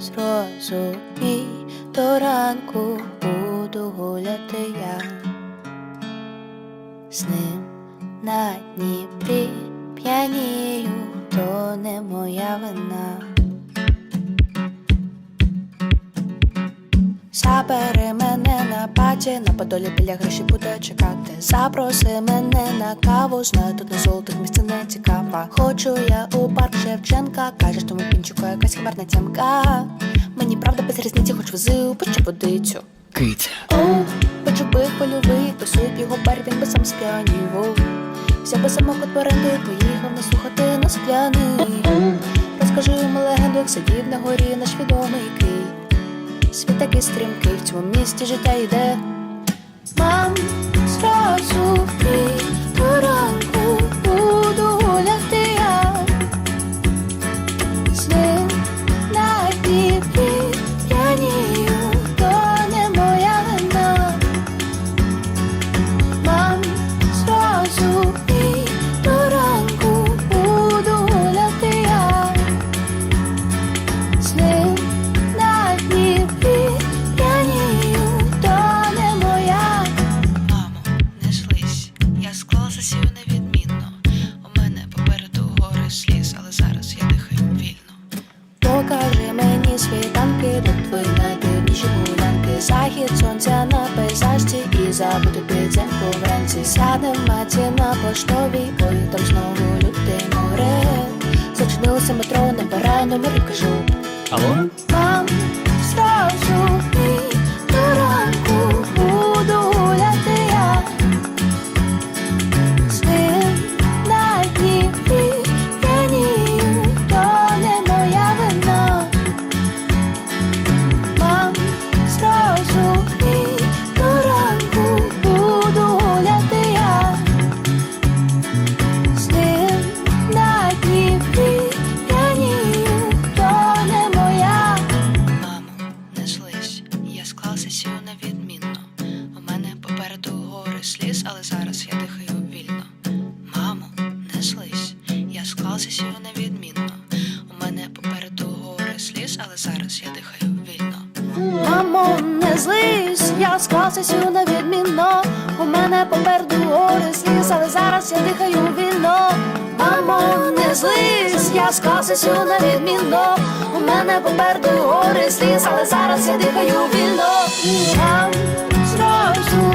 зрозумій, до ранку буду гуляти я з ним на Дніпрі п'янію, то не моя вина. Забери мене на паті, на подолі біля гроші буде чекати. Запроси мене на каву, знаю, тут на золотих місце не цікава. Хочу я у парк Шевченка, кажеш, тому пінчику якась хмарна тямка. Мені правда без різниці, хоч вези у печі водицю. Киця. Оу, почубих польовий, тусуй б його бар, він би сам сп'янів. Взяв би самокат в оренду поїхав не слухати на скляний. Розкажи йому легенду, як сидів на горі наш відомий Київ. Світ такий стрімкий, в цьому місті життя йде. Мам, забути підземку вранці Сядем маті на поштовій, ой, там знову люте море Зачинилося метро, набирай номер і кажу. Алло? Я склалася сію невідмінно. У мене попереду гори сліз, але зараз я дихаю вільно. Мамо, не злись, я склалася сію невідмінно. У мене попереду гори сліз, але зараз я дихаю вільно. Мамо, не злись, я склався сю на відмінно. У мене попереду гори сліз, але зараз я дихаю на відмінно. У мене попереду гори сліз, але зараз я дихаю вільно. Там зразу